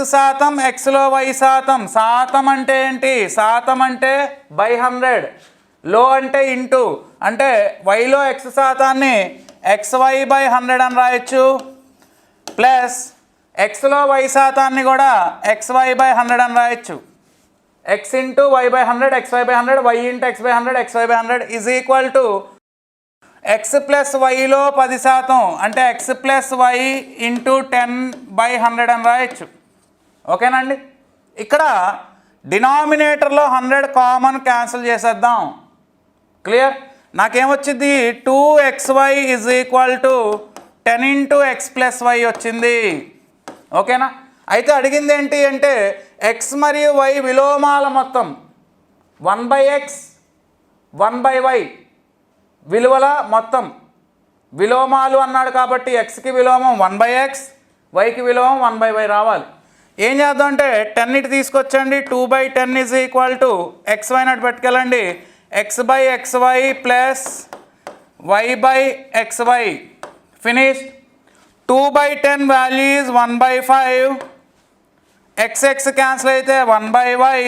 X శాతం ఎక్స్లో why శాతం. శాతం అంటే ఏంటి? శాతం అంటే బై హండ్రెడ్లో అంటే ఇంటూ అంటే వైలో ఎక్స్ శాతాన్ని ఎక్స్ వై బై హండ్రెడ్ అని రాయొచ్చు. ప్లస్ ఎక్స్లో వై శాతాన్ని కూడా ఎక్స్ వై బై హండ్రెడ్ అని రాయొచ్చు. X into y by hundred x y by hundred y into x by hundred x y by hundred is equal to x plus వైలో పది శాతం. అంటే x plus y into ten by hundred అని రాయొచ్చు. ఓకేనండి ఇక్కడ డినామినేటర్లో హండ్రెడ్ కామన్ క్యాన్సిల్ చేసేద్దాం. Clear? నాకేమొచ్చింది two x y is equal to ten into x plus y వచ్చింది. ఓకేనా? అయితే అడిగింది ఏంటి అంటే ఎక్స్ మరియు వై విలోమాల మొత్తం one by x one by y విలువల మొత్తం విలోమాలు అన్నాడు కాబట్టి ఎక్స్కి విలోమం వన్ బై ఎక్స్ వైకి విలోమం వన్ బై వై రావాలి. ఏం చేద్దాం అంటే టెన్ ఇటు తీసుకొచ్చండి two by ten is equal to x y not పెట్టుకెళ్ళండి. X by x y plus y by x y finish two by ten value is one by five x x cancel అయితే one by y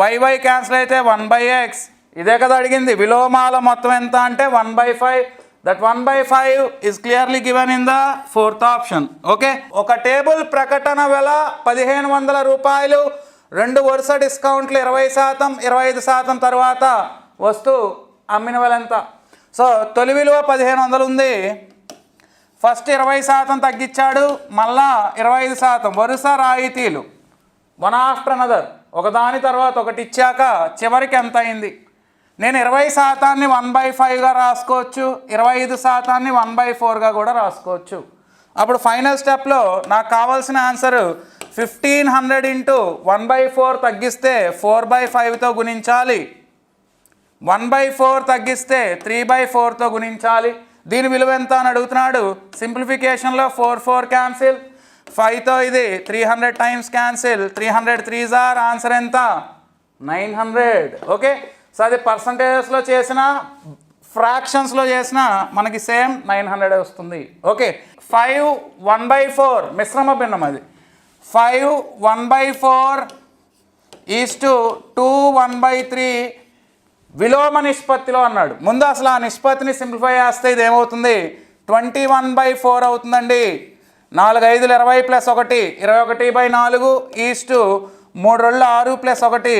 y y cancel అయితే one by X ఇదే కదా అడిగింది. విలోమాల మొత్తం ఎంత అంటే one by five that one by five is clearly given in the fourth option okay ఒక టేబుల్ ప్రకటన వెల పదిహేను వందల రూపాయలు రెండు వరుస డిస్కౌంట్లు ఇరవై శాతం ఇరవై ఐదు శాతం తర్వాత వస్తువు అమ్మిన వెలంత సో తొలి విలువ పదిహేను వందలు ఉంది. ఫస్ట్ ఇరవై శాతం తగ్గించాడు మళ్ళా ఇరవై ఐదు శాతం. వరుస రాయితీలు. వన్ ఆఫ్టర్ అనదర్ ఒకదాని తర్వాత ఒకటి ఇచ్చాక చివరికి ఎంత అయింది? నేను ఇరవై శాతాన్ని వన్ బై ఫైవ్గా రాసుకోవచ్చు ఇరవై ఐదు శాతాన్ని వన్ బై ఫోర్గా కూడా రాసుకోవచ్చు. అప్పుడు ఫైనల్ స్టెప్లో నాకు కావాల్సిన answer fifteen hundred into one by four తగ్గిస్తే ఫోర్ బై ఫైవ్తో గుణించాలి. వన్ బై ఫోర్ తగ్గిస్తే త్రీ బై ఫోర్తో గుణించాలి. దీని విలువ ఎంత అని అడుగుతున్నాడు? సింప్లిఫికేషన్లో ఫోర్ ఫోర్ క్యాన్సిల్ ఫైవ్తో ఇది three hundred times cancel three hundred three jar answer ఎంత? నైన్ హండ్రెడ్ ఓకే సో అది పర్సంటేజెస్లో చేసిన ఫ్రాక్షన్స్లో చేసిన మనకి సేమ్ నైన్ హండ్రెడ్ వస్తుంది. Okay five one by four మిశ్రమ భిన్నం అది. Five one by four is to two one by three విలోమ నిష్పత్తిలో అన్నాడు. ముందు అసలు ఆ నిష్పత్తిని సింప్లిఫై చేస్తే ఇది ఏమవుతుంది? ట్వంటీ వన్ బై ఫోర్ అవుతుందండి. నాలుగు ఐదులు ఇరవై ప్లస్ ఒకటి ఇరవై ఒకటి బై నాలుగు ఈస్టు మూడు రెండు ఆరు ప్లస్ ఒకటి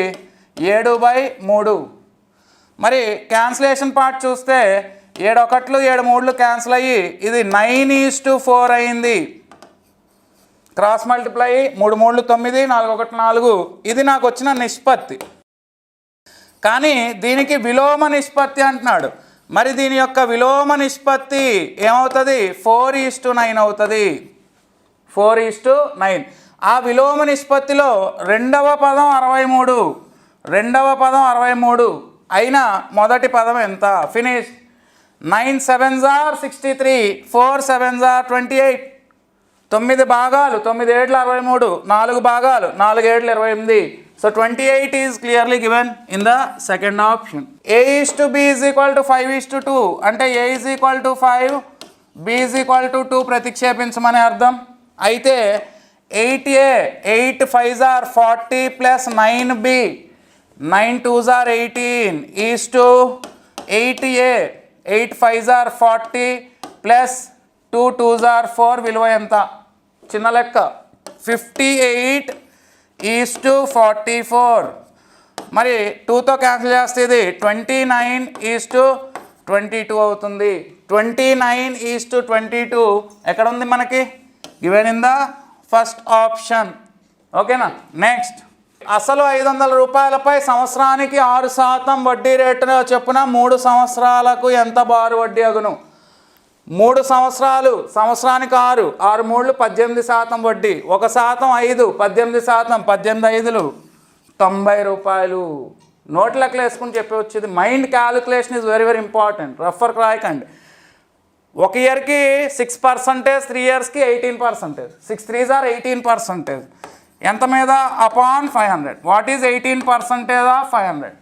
ఏడు బై మూడు. మరి క్యాన్సిలేషన్ పార్ట్ చూస్తే ఏడు ఒకట్లు ఏడు మూడులు క్యాన్సిల్ అయ్యి ఇది నైన్ ఈస్ టు ఫోర్ అయింది. క్రాస్ మల్టిప్లై మూడు మూడు తొమ్మిది నాలుగు ఒకటి నాలుగు. ఇది నాకు వచ్చిన నిష్పత్తి. కానీ దీనికి విలోమ నిష్పత్తి అంటున్నాడు. మరి దీని యొక్క విలోమ నిష్పత్తి ఏమవుతుంది? ఫోర్ ఈస్ టు నైన్ అవుతుంది. ఫోర్ ఈస్ టు నైన్ ఆ విలోమ నిష్పత్తిలో రెండవ పదం అరవై మూడు. రెండవ పదం అరవై మూడు. అయినా మొదటి పదం ఎంత? Finish nine seven jar sixty three four seven jar twenty eight తొమ్మిది భాగాలు తొమ్మిది ఏడ్ల అరవై మూడు నాలుగు భాగాలు నాలుగు ఏడ్ల ఇరవై ఎనిమిది. So twenty eight is clearly given in the second option a is to b is equal to five is to two అంటే a is equal to five b is equal to two ప్రతిక్షేపించమని అర్థం. అయితే eight a eight five are forty plus nine b nine twos are eighteen is to eight a eight five are forty plus two twos are four విలువ ఎంత? చిన్న లెక్క. Fifty eight is to forty four మరి టూతో cancel చేస్తే ఇది twenty nine is to twenty two అవుతుంది. Twenty nine is to twenty two ఎక్కడ ఉంది మనకి? Given in the first option ఓకేనా నెక్స్ట్ అసలు ఐదు వందల రూపాయలపై సంవత్సరానికి ఆరు శాతం వడ్డీ రేటును చొప్పున మూడు సంవత్సరాలకు ఎంత బారు వడ్డీ అగును? మూడు సంవత్సరాలు సంవత్సరానికి ఆరు ఆరు మూడు పద్దెనిమిది శాతం వడ్డీ ఒక శాతం ఐదు పద్దెనిమిది శాతం పద్దెనిమిది ఐదులు తొంభై రూపాయలు. నోట్ లెక్కలు వేసుకుని చెప్పి వచ్చేది mind calculation is very very important. రఫర్ రాయకండి. ఒక ఇయర్కి సిక్స్ పర్సంటేజ్ త్రీ ఇయర్స్కి eighteen percentage. Six threes are eighteen percentage. ఎంత మీద? Upon five hundred. What is eighteen percentage? Of five hundred.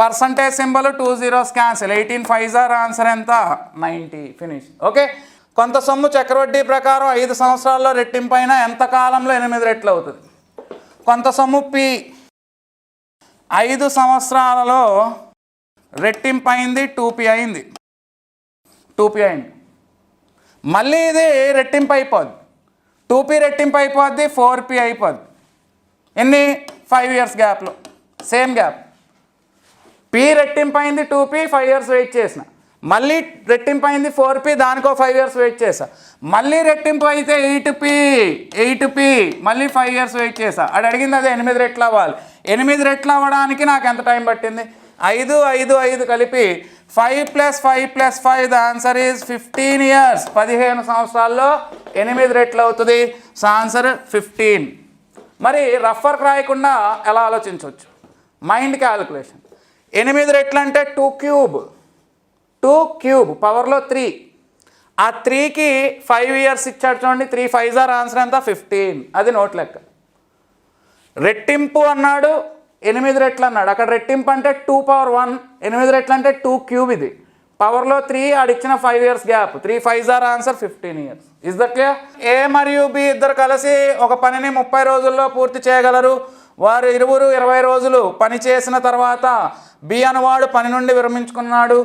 Percentage symbol two zeros cancel eighteen five jar answer ఎంత? Ninety. Finish. Okay? కొంత సొమ్ము చక్రవడ్డీ ప్రకారం ఐదు సంవత్సరాల్లో రెట్టింపైన ఎంత కాలంలో ఎనిమిది రెట్లు అవుతుంది? కొంత సొమ్ము పి. ఐదు సంవత్సరాలలో రెట్టింపు అయింది టూ అయింది. టూ అయింది. మళ్ళీ ఇది రెట్టింపు అయిపోద్ది టూ రెట్టింపు అయిపోద్ది ఫోర్ పి అయిపోద్ది. ఎన్ని? ఫైవ్ ఇయర్స్ గ్యాప్లో same gap P రెట్టింపైంది two P five years wait చేసిన. మళ్ళీ రెట్టింపైంది అయింది ఫోర్ పి దానికో ఫైవ్ ఇయర్స్ వెయిట్ చేసా మళ్ళీ రెట్టింపు అయితే ఎయిట్ పీ ఎయిట్ పీ మళ్ళీ ఫైవ్ ఇయర్స్ వెయిట్ చేసా అది అడిగింది అది ఎనిమిది రెట్లు అవ్వాలి. ఎనిమిది రెట్లు అవ్వడానికి నాకు ఎంత టైం పట్టింది? ఐదు ఐదు ఐదు కలిపి five plus five plus five the answer is fifteen years పదిహేను సంవత్సరాల్లో ఎనిమిది రెట్లు అవుతుంది. సో ఆన్సర్ ఫిఫ్టీన్ మరి రఫర్ రాయకుండా ఎలా ఆలోచించవచ్చు? మైండ్ క్యాలిక్యులేషన్ ఎనిమిది రెట్లు అంటే టూ క్యూబ్ టూ క్యూబ్ పవర్లో త్రీ ఆ త్రీకి ఫైవ్ ఇయర్స్ ఇచ్చాడు చూడండి త్రీ ఫైవ్ జార్ ఆన్సర్ ఎంత? ఫిఫ్టీన్ అది నోట్ లెక్క. రెట్టింపు అన్నాడు ఎనిమిది రెట్లు అన్నాడు. అక్కడ రెట్టింపు అంటే టూ పవర్ వన్ ఎనిమిది రెట్లు అంటే టూ క్యూబ్ ఇది. పవర్లో three ఆడిచ్చిన five years gap three five jar answer fifteen years is that clear a మరియు బి ఇద్దరు కలిసి ఒక పనిని ముప్పై రోజుల్లో పూర్తి చేయగలరు. వారు ఇరువురు ఇరవై రోజులు పని చేసిన తర్వాత బి అనువాడు పని నుండి విరమించుకున్నాడు.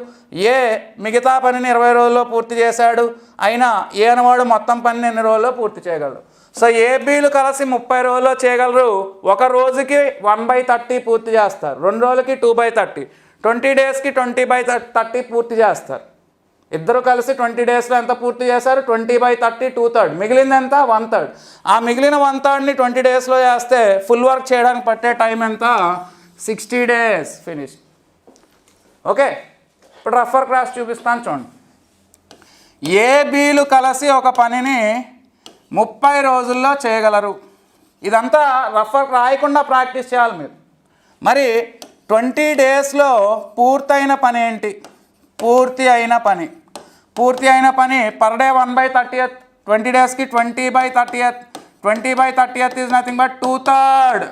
ఏ మిగతా పనిని ఇరవై రోజుల్లో పూర్తి చేశాడు. అయినా ఏ అనువాడు మొత్తం పనిని ఎన్ని రోజుల్లో పూర్తి చేయగలరు సో ఏబీలు కలిసి ముప్పై రోజుల్లో చేయగలరు. ఒక రోజుకి వన్ బై థర్టీ పూర్తి చేస్తారు. రెండు రోజులకి టూ బై థర్టీ ట్వంటీ డేస్కి ట్వంటీ బై థర్టీ పూర్తి చేస్తారు. ఇద్దరు కలిసి ట్వంటీ డేస్లో ఎంత పూర్తి చేశారు? Twenty by thirty two third. మిగిలింది ఎంత? One third. ఆ మిగిలిన వన్ థర్డ్ని ట్వంటీ డేస్లో చేస్తే ఫుల్ వర్క్ చేయడానికి పట్టే టైం ఎంత? Sixty days finish. ఓకే? ఇప్పుడు రఫర్ క్రాస్ చూపిస్తాను చూడండి. ఏబీలు కలిసి ఒక పనిని ముప్పై రోజుల్లో చేయగలరు. ఇదంతా రఫర్ రాయకుండా ప్రాక్టీస్ చేయాలి మీరు. మరి ట్వంటీ డేస్లో పూర్తయిన పని ఏంటి? పూర్తి అయిన పని. పూర్తి అయిన పని per day one by thirty eighth twenty డేస్కి twenty by thirty thirtieth twenty by thirty thirtieth is nothing but two third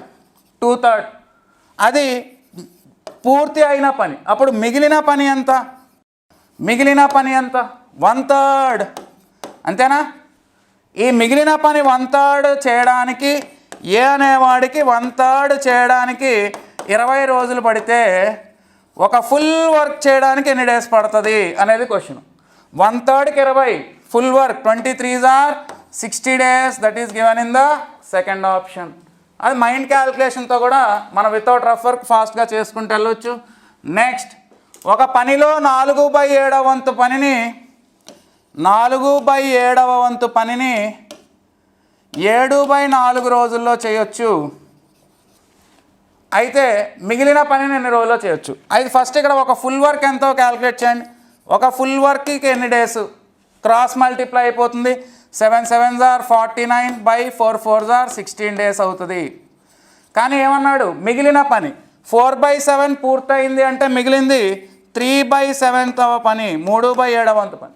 two third అది పూర్తి అయిన పని. అప్పుడు మిగిలిన పని ఎంత? మిగిలిన పని ఎంత? వన్ థర్డ్ అంతేనా? ఈ మిగిలిన పని వన్ థర్డ్ చేయడానికి ఏ అనేవాడికి వన్ థర్డ్ చేయడానికి ఇరవై రోజులు పడితే ఒక ఫుల్ వర్క్ చేయడానికి ఎన్ని డేస్ పడుతుంది అనేది క్వశ్చన్ వన్ థర్డ్కి ఇరవై full work twenty threes are sixty days that is given in the second option అది మైండ్ క్యాలిక్యులేషన్తో కూడా మనం వితౌట్ రఫ్ వర్క్ ఫాస్ట్గా చేసుకుంటూ వెళ్ళొచ్చు. నెక్స్ట్ ఒక పనిలో నాలుగు బై ఏడవ వంతు పనిని నాలుగు బై ఏడవ వంతు పనిని ఏడు బై నాలుగు రోజుల్లో చేయొచ్చు. అయితే మిగిలిన పనిని ఎన్ని రోజుల్లో చేయొచ్చు? అయితే ఫస్ట్ ఇక్కడ ఒక ఫుల్ వర్క్ ఎంతో క్యాలిక్యులేట్ చేయండి. ఒక ఫుల్ వర్క్కి ఎన్ని డేస్ క్రాస్ మల్టిప్లై అయిపోతుంది. Seven seven jar forty nine by four four jar sixteen days అవుతుంది. కానీ ఏమన్నాడు? మిగిలిన పని. ఫోర్ బై సెవెన్ పూర్తయింది అంటే మిగిలింది త్రీ బై సెవెన్త్ పని మూడు బై ఏడవంత పని.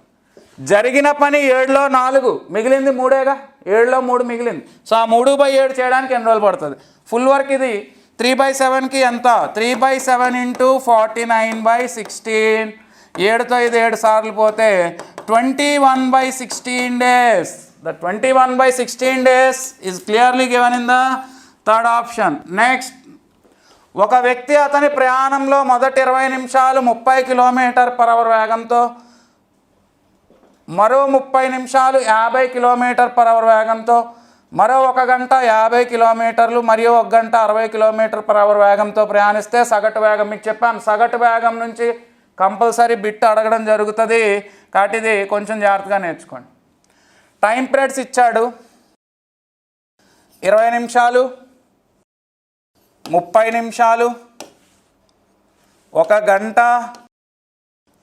జరిగిన పని ఏడులో నాలుగు మిగిలింది మూడేగా? ఏడులో మూడు మిగిలింది. సో ఆ మూడు బై ఏడు చేయడానికి ఎన్ని రోజులు పడుతుంది? ఫుల్ వర్క్ ఇది త్రీ బై సెవెన్కి ఎంత? Three by seven into forty nine by sixteen. ఏడుతో ఇది ఏడు సార్లు పోతే twenty one by sixteen days. The twenty one by sixteen days is clearly given in the third option next ఒక వ్యక్తి అతని ప్రయాణంలో మొదటి ఇరవై నిమిషాలు ముప్పై కిలోమీటర్ పర్ అవర్ వేగంతో మరో ముప్పై నిమిషాలు యాభై కిలోమీటర్ పర్ అవర్ వేగంతో మరో ఒక గంట యాభై కిలోమీటర్లు మరియు ఒక గంట అరవై కిలోమీటర్ పర్ అవర్ వేగంతో ప్రయాణిస్తే సగటు వేగం మీకు చెప్పాను. సగటు వేగం నుంచి కంపల్సరీ బిట్ అడగడం జరుగుతుంది. కాబట్టి ఇది కొంచెం జాగ్రత్తగా నేర్చుకోండి. టైం పీరియడ్స్ ఇచ్చాడు. ఇరవై నిమిషాలు ముప్పై నిమిషాలు ఒక గంట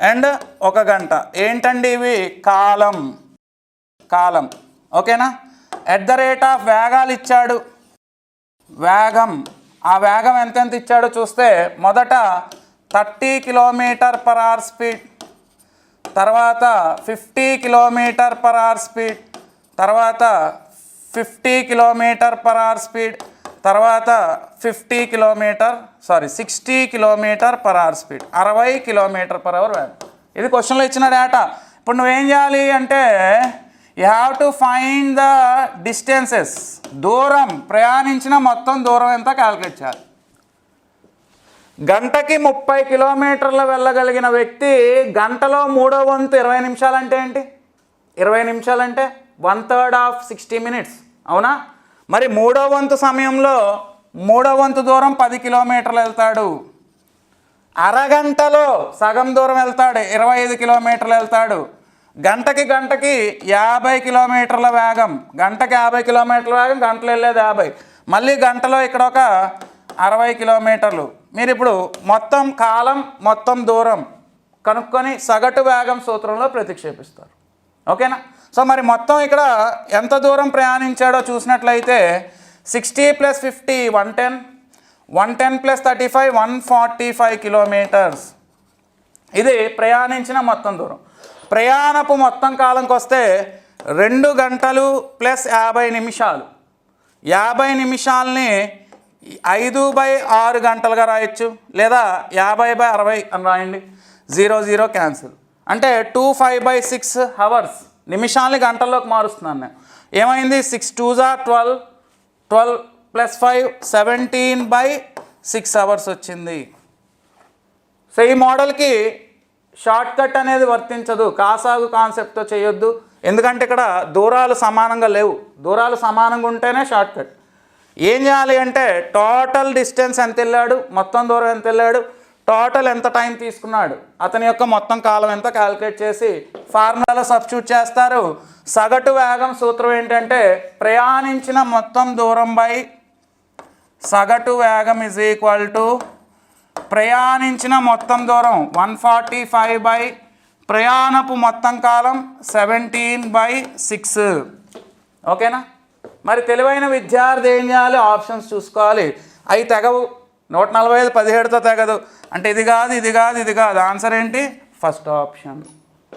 అండ్ ఒక గంట. ఏంటండి ఇవి? కాలం. కాలం. ఓకేనా? ఎట్ ద రేట్ ఆఫ్ వేగాలు ఇచ్చాడు వేగం. ఆ వేగం ఎంతెంత ఇచ్చాడో చూస్తే మొదట thirty kilometer per hour speed తర్వాత fifty kilometer per hour speed తర్వాత fifty kilometer per hour speed తర్వాత fifty kilometer sorry sixty kilometer per hour speed అరవై కిలోమీటర్ పర్ అవర్ వేగం. ఇది క్వశ్చన్లో ఇచ్చిన డేటా ఇప్పుడు నువ్వేం చేయాలి అంటే you have to find the distances దూరం ప్రయాణించిన మొత్తం దూరం ఎంత క్యాలిక్యులేట్ చేయాలి. గంటకి ముప్పై కిలోమీటర్లు వెళ్ళగలిగిన వ్యక్తి గంటలో మూడో వంతు ఇరవై నిమిషాలంటే ఏంటి? ఇరవై నిమిషాలంటే one third of sixty minutes అవునా? మరి మూడో వంతు సమయంలో మూడో వంతు దూరం పది కిలోమీటర్లు వెళ్తాడు. అరగంటలో సగం దూరం వెళ్తాడు ఇరవై ఐదు కిలోమీటర్లు వెళ్తాడు. గంటకి గంటకి యాభై కిలోమీటర్ల వేగం. గంటకి యాభై కిలోమీటర్ల వేగం గంటలు వెళ్ళేది యాభై. మళ్ళీ గంటలో ఇక్కడ ఒక అరవై కిలోమీటర్లు. మీరు ఇప్పుడు మొత్తం కాలం మొత్తం దూరం కనుక్కొని సగటు వేగం సూత్రంలో ప్రతిక్షేపిస్తారు. ఓకేనా? సో మరి మొత్తం ఇక్కడ ఎంత దూరం ప్రయాణించాడో చూసినట్లయితే sixty plus fifty one ten one ten plus thirty five one forty five kilometers. ఇది ప్రయాణించిన మొత్తం దూరం. ప్రయాణపు మొత్తం కాలంకి వస్తే రెండు గంటలు ప్లస్ యాభై నిమిషాలు. యాభై నిమిషాలని ఐదు బై ఆరు గంటలుగా రాయొచ్చు లేదా యాభై బై అరవై అని రాయండి. Zero zero cancel. అంటే two five by six hours నిమిషాలని గంటల్లోకి మారుస్తున్నాను నేను. ఏమైంది? సిక్స్ టూ జా twelve twelve plus five seventeen by six hours వచ్చింది. సో ఈ మోడల్కి షార్ట్ కట్ అనేది వర్తించదు కాసాగు కాన్సెప్ట్తో చేయొద్దు. ఎందుకంటే ఇక్కడ దూరాలు సమానంగా లేవు. దూరాలు సమానంగా ఉంటేనే షార్ట్ కట్. ఏం చేయాలి అంటే టోటల్ డిస్టెన్స్ ఎంత వెళ్ళాడు మొత్తం దూరం ఎంత వెళ్ళాడు టోటల్ ఎంత టైం తీసుకున్నాడు అతని యొక్క మొత్తం కాలం ఎంత క్యాలిక్యులేట్ చేసి ఫార్ములాలో సబ్స్టిట్యూట్ చేస్తారు. సగటు వేగం సూత్రం ఏంటంటే ప్రయాణించిన మొత్తం దూరం బై సగటు వేగం ఇజ్ ఈక్వల్ టు ప్రయాణించిన మొత్తం దూరం వన్ ఫార్టీ ఫైవ్ బై ప్రయాణపు మొత్తం కాలం సెవెంటీన్ బై సిక్స్. ఓకేనా? మరి తెలివైన విద్యార్థి ఏం చేయాలి? ఆప్షన్స్ చూసుకోవాలి. అవి తెగవు. నూట నలభై ఐదు పదిహేడుతో తెగదు. అంటే ఇది కాదు ఇది కాదు ఇది కాదు. ఆన్సర్ ఏంటి? First option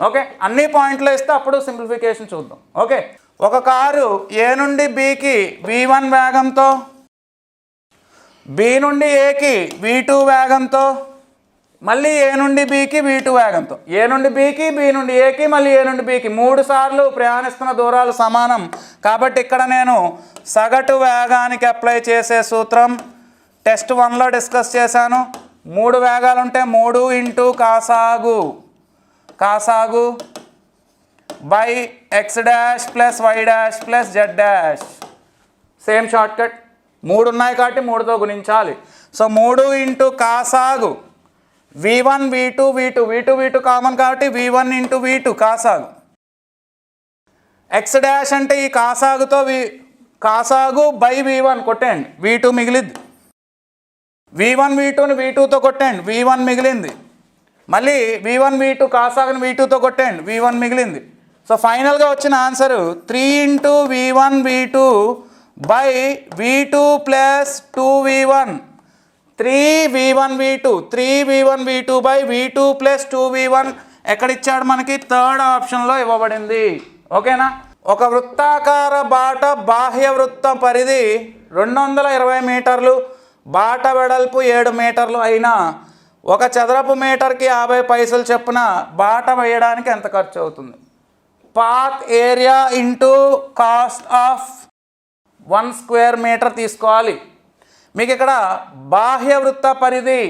okay? అన్ని పాయింట్లు ఇస్తే అప్పుడు సింప్లిఫికేషన్ చూద్దాం. ఓకే? ఒక కారు ఏ నుండి బికి వి వన్ వేగంతో బి నుండి ఏకి వి టూ వేగంతో మళ్ళీ ఏ నుండి బీకి బీ టూ వేగంతో. ఏ నుండి బీకి బీ నుండి ఏకి మళ్ళీ ఏ నుండి బీకి మూడు సార్లు ప్రయాణిస్తున్న దూరాలు సమానం. కాబట్టి ఇక్కడ నేను సగటు వేగానికి అప్లై చేసే సూత్రం టెస్ట్ వన్లో డిస్కస్ చేశాను. మూడు వేగాలు ఉంటే మూడు ఇంటూ కాసాగు. కాసాగు by x dash plus y dash plus z dash. Same shortcut. మూడు ఉన్నాయి కాబట్టి మూడుతో గుణించాలి. సో మూడు into కాసాగు. V one v two v two v two v two common కాబట్టి v one into v two కాసాగు. X dash అంటే ఈ కాసాగుతో వి కాసాగు by V one కొట్టేయండి. వి టూ మిగిలింది. వి వన్ వి టూని వి టూతో కొట్టేయండి. వి వన్ మిగిలింది. మళ్ళీ వి వన్ వి టూ కాసాగని వి టూతో కొట్టండి వి వన్ మిగిలింది. సో ఫైనల్గా వచ్చిన answer three into v one v two by v two plus two v one three v one v two three v one v two by v two plus two v one ఎక్కడ ఇచ్చాడు మనకి? Third ఆప్షన్లో ఇవ్వబడింది. ఓకేనా? ఒక వృత్తాకార బాట బాహ్య వృత్తం పరిధి రెండు వందల ఇరవై మీటర్లు బాట వెడల్పు ఏడు మీటర్లు అయినా ఒక చదరపు మీటర్కి యాభై పైసలు చొప్పున బాట వేయడానికి ఎంత ఖర్చు అవుతుంది path area into cost of one square metre తీసుకోవాలి. మీకు ఇక్కడ బాహ్య వృత్త పరిధి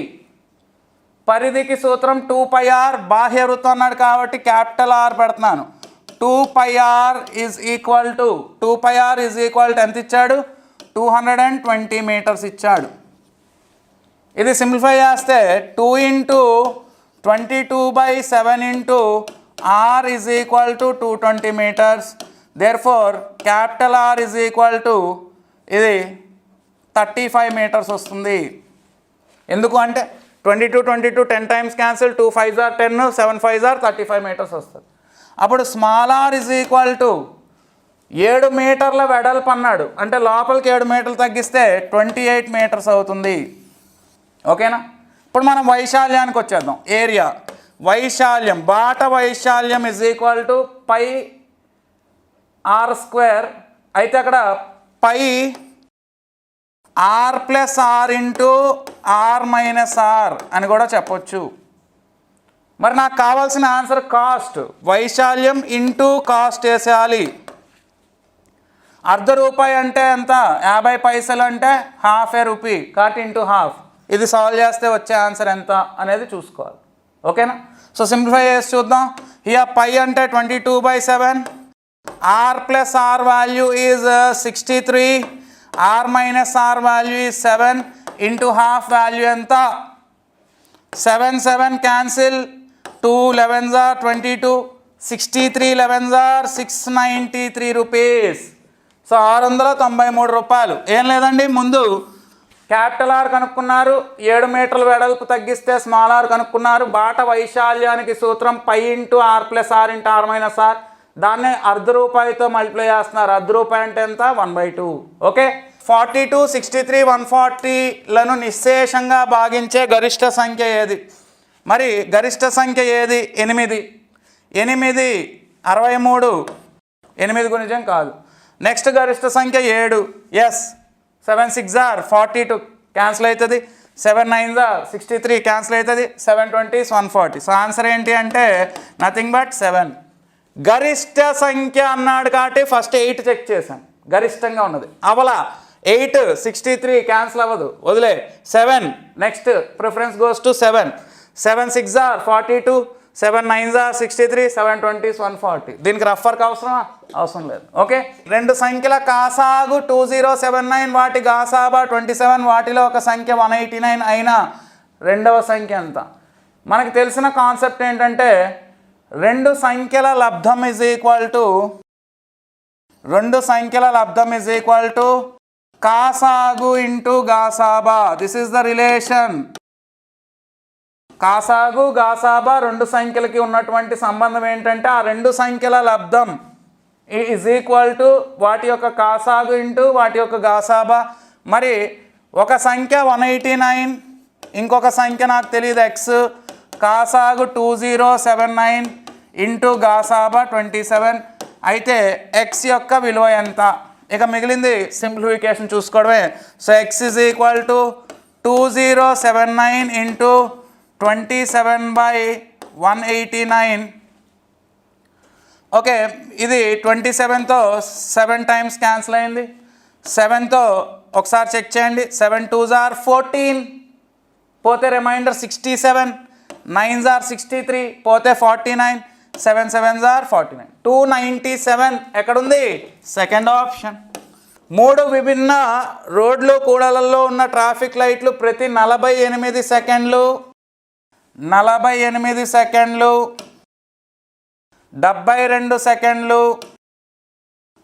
పరిధికి సూత్రం టూ పై ఆర్ బాహ్య వృత్తం అన్నాడు కాబట్టి క్యాపిటల్ ఆర్ పెడుతున్నాను. Two pi R is equal to two pi R is equal to ఎంత ఇచ్చాడు? Two hundred and twenty metres ఇచ్చాడు. ఇది సింప్లిఫై చేస్తే two into twenty two by seven into R is equal to two twenty metres. Therefore capital R is equal to ఇది thirty five metres వస్తుంది. ఎందుకు అంటే twenty two twenty two ten times cancel two five jar ten seven five జార్ thirty five metres వస్తుంది. అప్పుడు small R is equal to ఏడు మీటర్ల వెడల్పు అన్నాడు. అంటే లోపలికి ఏడు మీటర్లు తగ్గిస్తే ట్వంటీ ఎయిట్ మీటర్స్ అవుతుంది ఓకేనా ఇప్పుడు మనం వైశాల్యానికి వచ్చేద్దాం. ఏరియా వైశాల్యం. బాట వైశాల్యం is equal to pi R square అయితే అక్కడ pi R plus R into R minus R అని కూడా చెప్పొచ్చు. మరి నాకు కావాల్సిన ఆన్సర్ కాస్ట్ వైశాల్యం ఇంటూ కాస్ట్ వేసేయాలి. అర్ధ రూపాయి అంటే ఎంత? యాభై పైసలు అంటే half a rupee cost into half ఇది సాల్వ్ చేస్తే వచ్చే ఆన్సర్ ఎంత అనేది చూసుకోవాలి. ఓకేనా? సో సింప్లిఫై చేసి చూద్దాం. ఇక పై అంటే twenty two by seven R plus R value is sixty three R minus R value is seven into half value ఎంత? Seven seven cancel two eleven jar twenty two sixty three eleven jar six ninety three rupees so ఆరు వందల తొంభై మూడు రూపాయలు. ఏం లేదండి ముందు capital are కనుక్కున్నారు. ఏడు మీటర్ల వెడల్పు తగ్గిస్తే స్మాల్ ఆర్ కనుక్కున్నారు. బాట వైశాల్యానికి సూత్రం pi into R plus R into R minus R దాన్ని అర్ధ రూపాయితో మల్టిప్లై చేస్తున్నారు. అర్ధ రూపాయి అంటే ఎంత? One by two. Okay? Forty two sixty three one ఫార్టీలను నిశ్శేషంగా భాగించే గరిష్ట సంఖ్య ఏది? మరి గరిష్ట సంఖ్య ఏది? ఎనిమిది. ఎనిమిది అరవై మూడు. ఎనిమిది గుణిజం కాదు. నెక్స్ట్ గరిష్ట సంఖ్య ఏడు. Yes seven six are forty two. Cancel అవుతుంది. Seven nine are sixty three. Cancel అవుతుంది. Seven twenties one forty. So answer ఏంటి అంటే నథింగ్ బట్ సెవెన్ గరిష్ట సంఖ్య అన్నాడు కాబట్టి ఫస్ట్ ఎయిట్ చెక్ చేశాను. గరిష్టంగా ఉన్నది. అవలా ఎయిట్ సిక్స్టీ త్రీ క్యాన్సిల్ అవ్వదు. వదిలే seven next preference goes to seven seven six are forty two seven nine are sixty three seven twenties one forty దీనికి రఫర్కి అవసరమా? అవసరం లేదు. ఓకే రెండు సంఖ్యల కాసాగు టూ జీరో సెవెన్ నైన్ వాటి గాసాబా ట్వంటీ సెవెన్ వాటిలో ఒక సంఖ్య వన్ ఎయిటీ నైన్ అయినా రెండవ సంఖ్య ఎంత? మనకి తెలిసిన కాన్సెప్ట్ ఏంటంటే రెండు సంఖ్యల లబ్ధం ఇజ్ ఈక్వల్ టు రెండు సంఖ్యల లబ్ధం ఇజ్ ఈక్వల్ టు కాసాగు ఇంటూ గాసాబా. దిస్ ఇస్ ద రిలేషన్ కాసాగు గాసాబా రెండు సంఖ్యలకి ఉన్నటువంటి సంబంధం ఏంటంటే ఆ రెండు సంఖ్యల లబ్ధం ఈజ్ ఈక్వల్ టు వాటి యొక్క కాసాగు ఇంటూ వాటి యొక్క గాసాబా. మరి ఒక సంఖ్య వన్ ఎయిటీ నైన్ ఇంకొక సంఖ్య నాకు తెలియదు X కాసాగు two zero seven nine into గాసాబా twenty seven. అయితే ఎక్స్ యొక్క విలువ ఎంత? ఇక మిగిలింది simplification చూసుకోవడమే. So X is equal to two zero seven nine into twenty seven by one eighty nine okay ఇది ట్వంటీ సెవెన్తో సెవెన్ టైమ్స్ క్యాన్సిల్ అయింది. సెవెన్తో ఒకసారి చెక్ చేయండి. సెవెన్ టూస్ ఆర్ ఫోర్టీన్ పోతే రిమైండర్ సిక్స్టీ సెవెన్ నైన్ జార్ sixty three పోతే forty nine seven seven jar forty nine. Two ninety seven ఎక్కడుంది? Second option. మూడు విభిన్న రోడ్లు కూడలలో ఉన్న ట్రాఫిక్ లైట్లు ప్రతి నలభై ఎనిమిది సెకండ్లు. నలభై ఎనిమిది సెకండ్లు. డెబ్బై రెండు సెకండ్లు.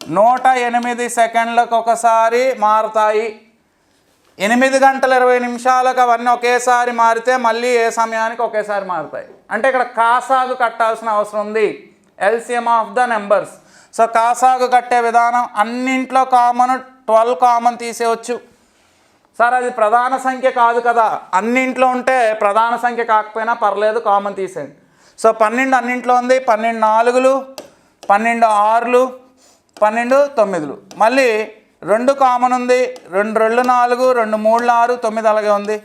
నూట ఎనిమిది సెకండ్లకు ఒకసారి మారుతాయి. ఎనిమిది గంటల ఇరవై నిమిషాలకు అవన్నీ ఒకేసారి మారితే మళ్ళీ ఏ సమయానికి ఒకేసారి మారుతాయి. అంటే ఇక్కడ కాసాగు కట్టాల్సిన అవసరం ఉంది. LCM of the numbers so కాసాగు కట్టే విధానం అన్నింట్లో కామన్ ట్వెల్వ్ కామన్ తీసేయచ్చు. సార్ అది ప్రధాన సంఖ్య కాదు కదా. అన్నింట్లో ఉంటే ప్రధాన సంఖ్య కాకపోయినా పర్లేదు కామన్ తీసేయండి. సో పన్నెండు అన్నింట్లో ఉంది. పన్నెండు నాలుగులు పన్నెండు ఆరులు పన్నెండు తొమ్మిదిలు. మళ్ళీ రెండు కామన్ ఉంది రెండు రెండు నాలుగు రెండు మూడు ఆరు తొమ్మిది అలాగే ఉంది.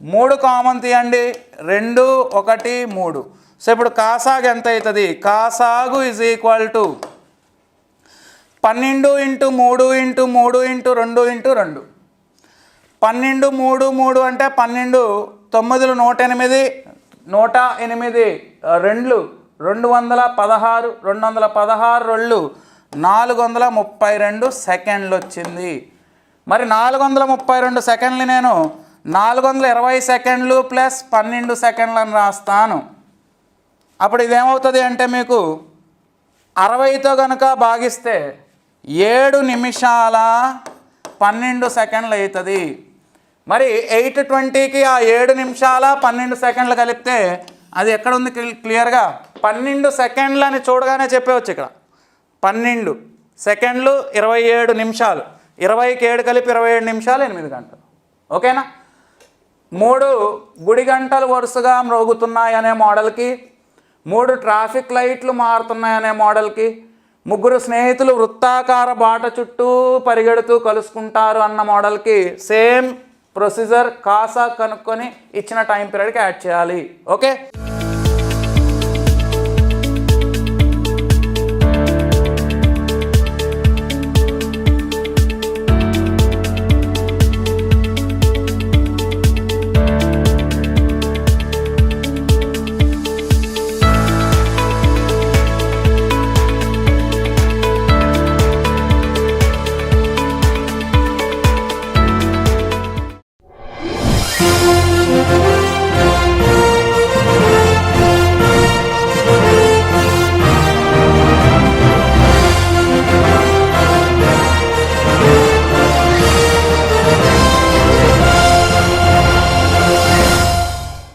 మూడు కామన్ తీయండి రెండు ఒకటి మూడు. సో ఇప్పుడు కాసాగు ఎంత అవుతుంది? కాసాగు ఇజ్ ఈక్వల్ టు పన్నెండు ఇంటూ మూడు ఇంటూ మూడు ఇంటూ రెండు ఇంటూ రెండు. పన్నెండు మూడు మూడు అంటే పన్నెండు తొమ్మిదిలు నూట ఎనిమిది నూట ఎనిమిది రెండు రెండ్లు రెండు వందల పదహారు రెండు వందల పదహారు రెండు నాలుగు వందల ముప్పై రెండు సెకండ్లు వచ్చింది మరి నాలుగు వందల ముప్పై రెండు సెకండ్లు నేను నాలుగు వందల ఇరవై సెకండ్లు ప్లస్ పన్నెండు సెకండ్లు అని రాస్తాను. అప్పుడు ఇదేమవుతుంది అంటే మీకు అరవైతో కనుక భాగిస్తే ఏడు నిమిషాల పన్నెండు సెకండ్లు అవుతుంది మరి ఎయిట్ ట్వంటీకి ఆ ఏడు నిమిషాల పన్నెండు సెకండ్లు కలిపితే అది ఎక్కడ ఉంది క్లియర్గా? పన్నెండు సెకండ్లు అని చూడగానే చెప్పేవచ్చు ఇక్కడ. పన్నెండు సెకండ్లు ఇరవై ఏడు నిమిషాలు. ఇరవైకి ఏడు కలిపి ఇరవై ఏడు నిమిషాలు ఎనిమిది గంటలు. ఓకేనా? మూడు గుడి గంటలు వరుసగా మ్రోగుతున్నాయి అనే మోడల్కి మూడు ట్రాఫిక్ లైట్లు మారుతున్నాయనే మోడల్కి ముగ్గురు స్నేహితులు వృత్తాకార బాట చుట్టూ పరిగెడుతూ కలుసుకుంటారు అన్న మోడల్కి సేమ్ ప్రొసీజర్ కాసా కనుక్కొని ఇచ్చిన టైం పీరియడ్కి యాడ్ చేయాలి. ఓకే?